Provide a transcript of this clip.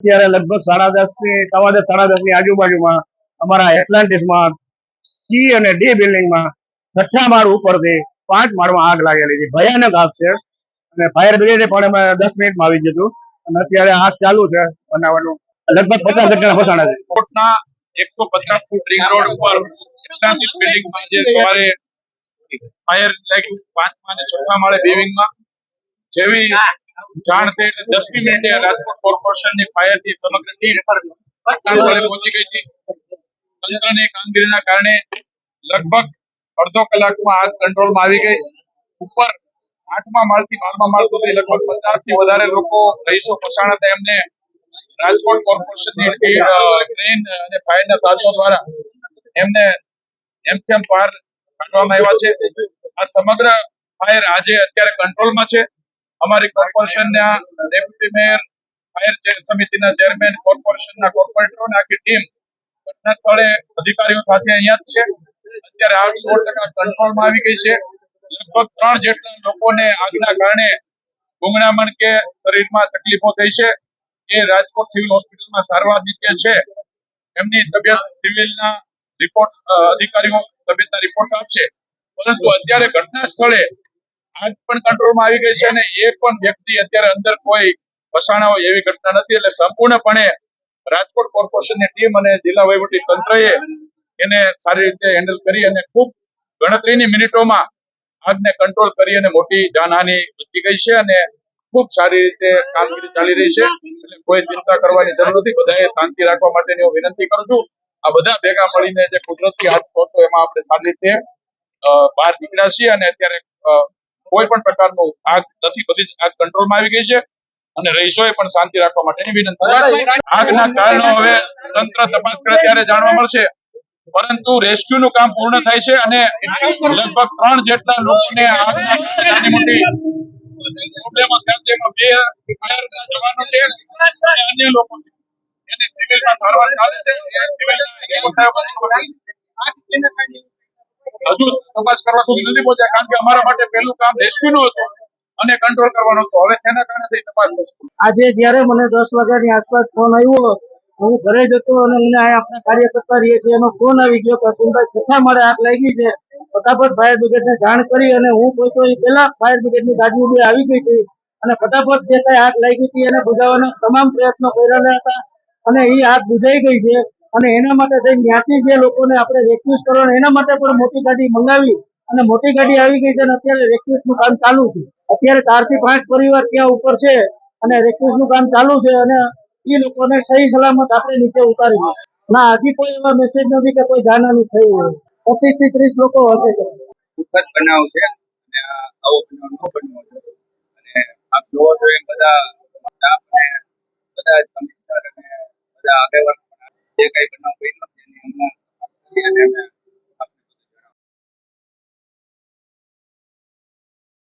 અત્યારે લગભગ સાડા દસની, સવા દસ, સાડા દસની આજુબાજુમાં અમારા એટલાન્ટિસમાં સી અને ડી બિલ્ડિંગમાં છઠ્ઠા માળ ઉપરથી પાંચ માળમાં આગ લાગેલી છે. ભયાનક આગ છે. અને ફાયર બ્રિગેડે પણ અમે દસ મિનિટમાં આવી જતું અને અત્યારે આગ ચાલુ છે બનાવવાનું. લગભગ પચાસ જણા ફસાણા છે. એકસો પચાસ ફૂટ રિંગ રોડ ઉપર એટલાન્ટિસ બિલ્ડિંગમાં જે સવારે ફાયર લાગ્યું પાંચમાં અને છઠ્ઠા માળે બિલ્ડિંગમાં જેવી જાણ થઈ એટલે દસમી મિનિટે રાજકોટ કોર્પોરેશનની ફાયરથી સમગ્ર ટીમ પહોંચી ગઈ હતી. તંત્રની કામગીરીના કારણે લગભગ અડધો કલાકમાં આગ કંટ્રોલમાં આવી ગઈ. ઉપર આઠમા માળથી બારમા માળ સુધી લગભગ પચાસથી વધારે લોકો રહીશો ફસાણા હતા એમને રાજકોટ કોર્પોરેશનની ટીમ ક્રેન અને ફાયરના સાધનો દ્વારા એમને એમ તેમ પાર કાઢવામાં આવ્યા છે. આ સમગ્ર ફાયર આજે અત્યારે કંટ્રોલમાં છે. અમારી કોર્પોરેશનના ડેપ્યુટી મેયર ફાયર સમિતિના ચેરમેન કોર્પોરેશનના કોર્પોરેટરો આખી ટીમ ઘટના સ્થળે અધિકારીઓ સાથે અહીંયા જ છે. અત્યારે આગ સો ટકા કંટ્રોલમાં આવી ગઈ છે. લગભગ ત્રણ જેટલા લોકોને આગના કારણે ગુંગળામણ કે શરીરમાં તકલીફો થઈ છે. એ રાજકોટ સિવિલ હોસ્પિટલમાં સારવાર નીચે છે. એમની તબિયત સિવિલના રિપોર્ટ અધિકારીઓ તબિયતના રિપોર્ટ આપશે. પરંતુ અત્યારે ઘટના સ્થળે આગ પણ કંટ્રોલમાં આવી ગઈ છે અને એક પણ વ્યક્તિ અત્યારે અંદર કોઈ ફસાણા એવી ઘટના નથી. એટલે સંપૂર્ણપણે રાજકોટ કોર્પોરેશનની ટીમ અને જિલ્લા વહીવટી તંત્રએ એને સારી રીતે હેન્ડલ કરી અને ખૂબ ગણતરીની મિનિટોમાં આગને કંટ્રોલ કરી અને મોટી જાનહાની વધી ગઈ છે અને ખૂબ સારી રીતે કામગીરી ચાલી રહી છે. એટલે કોઈ ચિંતા કરવાની જરૂર નથી. બધાએ શાંતિ રાખવા માટેની હું વિનંતી કરું છું. આ બધા ભેગા મળીને જે કુદરતી હાથ હતો એમાં આપણે સારી રીતે બહાર નીકળ્યા છીએ અને અત્યારે કોઈ પણ પ્રકારનો આગ નથી બધી આગ કંટ્રોલમાં આવી ગઈ છે અને રહીશોએ પણ શાંતિ રાખવા માટેની વિનંતી આગના કારણો હવે તંત્ર તપાસ કરે ત્યારે જાણવા મળશે. પરંતુ રેસ્ક્યુ નું કામ પૂર્ણ થાય છે અને લગભગ ત્રણ જેટલા લોકોને આગના નાની મોટી પ્રોબ્લેમો થયા છે. એમાં બે ફાયરના જવાનો છે અને અન્ય લોકો છે એને સિવિલમાં સારવાર ચાલે છે. એ સિવિલના રિપોર્ટ આવ્યા પછી હજુ તપાસ કરવા સુધી નથી પહોંચ્યા કારણ કે અમારા માટે પહેલું કામ રેસ્ક્યુ હતું અને કંટ્રોલ કરવાનું હતું. હવે તેના કારણે થઈ તપાસ આજે જ્યારે મને દસ વાગ્યાની આસપાસ ફોન આવ્યો, હું ઘરે જતો અને મને આપણા કાર્યકર્તા રહીએ છીએ, એનો ફોન આવી ગયો કે સુનભાઈ છઠ્ઠા મારે આગ લાગી છે. ફટાફટ ફાયર બ્રિગેડને જાણ કરી અને હું પહોંચ્યો એ પહેલા ફાયર બ્રિગેડની ગાડીઓ બે આવી ગઈ હતી. અને ફટાફટ જે કઈ આગ લાગી હતી એને બુઝાવવાના તમામ પ્રયત્નો કરેલા હતા અને એ આગ બુઝાઈ ગઈ છે. અને એના માટે થઈ ત્યાંથી જે લોકોને આપણે રેસ્ક્યુઝ કરવાના, એના માટે પણ મોટી ગાડી મંગાવી અને મોટી ગાડી આવી ગઈ છે અને અત્યારે રેસ્ક્યુઝનું કામ ચાલુ છે. અત્યારે ચારથી પાંચ પરિવાર ત્યાં ઉપર છે અને રેસ્ક્યુઝનું કામ ચાલુ છે અને એ લોકોને સહી સલામત આપણે નીચે ઉતારી ના, હજી કોઈ એવા મેસેજ નથી કે કોઈ જાનહાની થઈ હોય. પચીસથી ત્રીસ લોકો હશે. દુઃખદ બનાવ છે આવો બનાવ ન બન્યો અને આપ જોવો એમ બધા